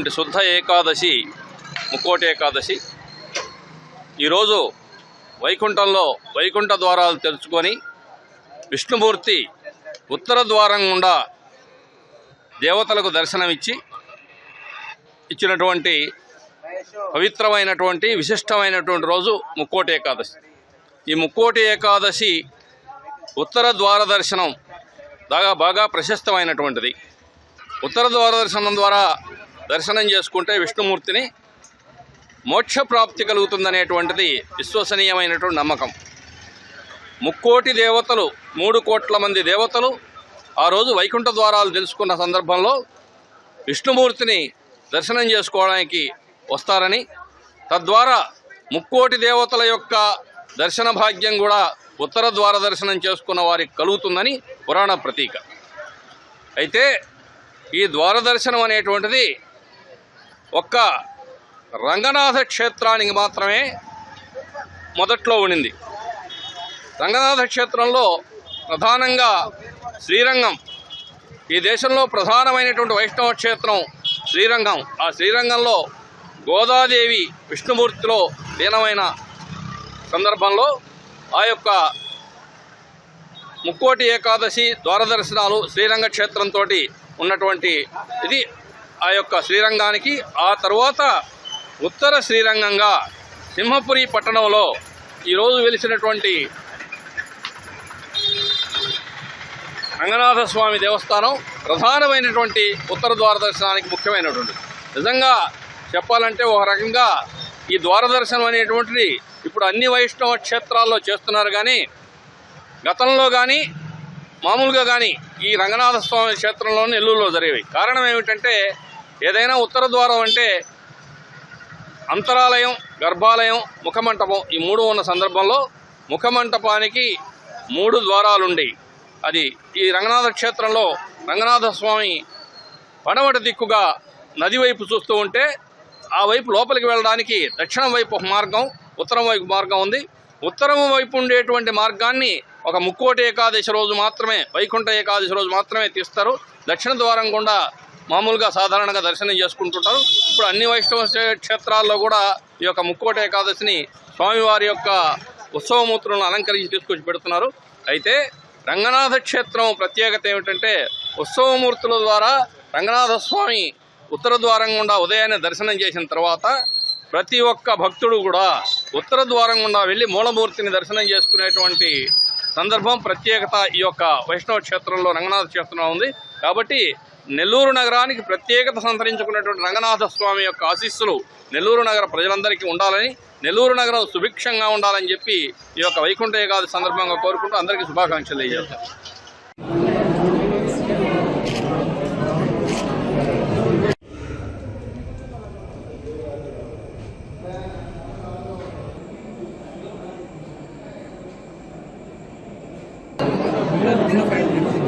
వచ్చేటటువంటి శుద్ధ ఏకాదశి ముక్కోటి ఏకాదశి ఈరోజు వైకుంఠంలో వైకుంఠ ద్వారాలు తెరుచుకొని విష్ణుమూర్తి ఉత్తర ద్వారం గుండా దేవతలకు దర్శనమిచ్చి ఇచ్చినటువంటి పవిత్రమైనటువంటి విశిష్టమైనటువంటి రోజు ముక్కోటి ఏకాదశి. ఈ ముక్కోటి ఏకాదశి ఉత్తర ద్వార దర్శనం బాగా బాగా ప్రశస్తమైనటువంటిది. ఉత్తర ద్వార దర్శనం ద్వారా దర్శనం చేసుకుంటే విష్ణుమూర్తిని మోక్ష ప్రాప్తి కలుగుతుందనేటువంటిది విశ్వసనీయమైనటువంటి నమ్మకం. ముక్కోటి దేవతలు మూడు కోట్ల మంది దేవతలు ఆ రోజు వైకుంఠ ద్వారాలు తెలుసుకున్న సందర్భంలో విష్ణుమూర్తిని దర్శనం చేసుకోవడానికి వస్తారని తద్వారా ముక్కోటి దేవతల యొక్క దర్శన భాగ్యం కూడా ఉత్తర ద్వార దర్శనం చేసుకున్న వారికి కలుగుతుందని పురాణ ప్రతీక. అయితే ఈ ద్వార దర్శనం అనేటువంటిది ఒక్క రంగనాథ క్షేత్రానికి మాత్రమే మొదట్లో ఉండింది. రంగనాథ క్షేత్రంలో ప్రధానంగా శ్రీరంగం ఈ దేశంలో ప్రధానమైనటువంటి వైష్ణవ క్షేత్రం శ్రీరంగం. ఆ శ్రీరంగంలో గోదాదేవి విష్ణుమూర్తిలో లీనమైన సందర్భంలో ఆ యొక్క ముక్కోటి ఏకాదశి ద్వారదర్శనాలు శ్రీరంగ క్షేత్రంతో ఉన్నటువంటి ఇది ఆ యొక్క శ్రీరంగానికి ఆ తర్వాత ఉత్తర శ్రీరంగంగా సింహపురి పట్టణంలో ఈరోజు వెలిసినటువంటి రంగనాథ స్వామి దేవస్థానం ప్రధానమైనటువంటి ఉత్తర ద్వార దర్శనానికి ముఖ్యమైనటువంటి నిజంగా చెప్పాలంటే ఒక రకంగా ఈ ద్వార దర్శనం అనేటువంటిది ఇప్పుడు అన్ని వైష్ణవ క్షేత్రాల్లో చేస్తున్నారు కానీ గతంలో కానీ మామూలుగా కానీ ఈ రంగనాథ స్వామి క్షేత్రంలో నెల్లూరులో జరిగేవి. కారణం ఏమిటంటే ఏదైనా ఉత్తర ద్వారం అంటే అంతరాలయం గర్భాలయం ముఖమంటపం ఈ మూడు ఉన్న సందర్భంలో ముఖమంటపానికి మూడు ద్వారాలుండి అది ఈ రంగనాథ క్షేత్రంలో రంగనాథ స్వామి పడమటి దిక్కుగా నది వైపు చూస్తూ ఉంటే ఆ వైపు లోపలికి వెళ్ళడానికి దక్షిణం వైపు ఒక మార్గం ఉత్తరం వైపు మార్గం ఉంది. ఉత్తరం వైపు ఉండేటువంటి మార్గాన్ని ఒక ముక్కోటి ఏకాదశి రోజు మాత్రమే వైకుంఠ ఏకాదశి రోజు మాత్రమే తీస్తారు. దక్షిణ ద్వారం గుండా మామూలుగా సాధారణంగా దర్శనం చేసుకుంటుంటారు. ఇప్పుడు అన్ని వైష్ణవ క్షేత్రాల్లో కూడా ఈ యొక్క ముక్కోటి ఏకాదశిని స్వామివారి యొక్క ఉత్సవమూర్తులను అలంకరించి తీసుకొచ్చి పెడుతున్నారు. అయితే రంగనాథ క్షేత్రం ప్రత్యేకత ఏమిటంటే ఉత్సవమూర్తుల ద్వారా రంగనాథ స్వామి ఉత్తర ద్వారం గుండా ఉదయాన్నే దర్శనం చేసిన తర్వాత ప్రతి ఒక్క భక్తుడు కూడా ఉత్తర ద్వారం గుండా వెళ్ళి మూలమూర్తిని దర్శనం చేసుకునేటువంటి సందర్భం ప్రత్యేకత ఈ యొక్క వైష్ణవ క్షేత్రంలో రంగనాథ క్షేత్రంలో ఉంది. కాబట్టి నెల్లూరు నగరానికి ప్రత్యేకత సంతరించుకున్నటువంటి రంగనాథ స్వామి యొక్క ఆశీస్సులు నెల్లూరు నగర ప్రజలందరికీ ఉండాలని నెల్లూరు నగరం సుభిక్షంగా ఉండాలని చెప్పి ఈ యొక్క వైకుంఠ ఏకాదశి సందర్భంగా కోరుకుంటూ అందరికీ శుభాకాంక్షలు తెలియజేస్తాను. Gracias.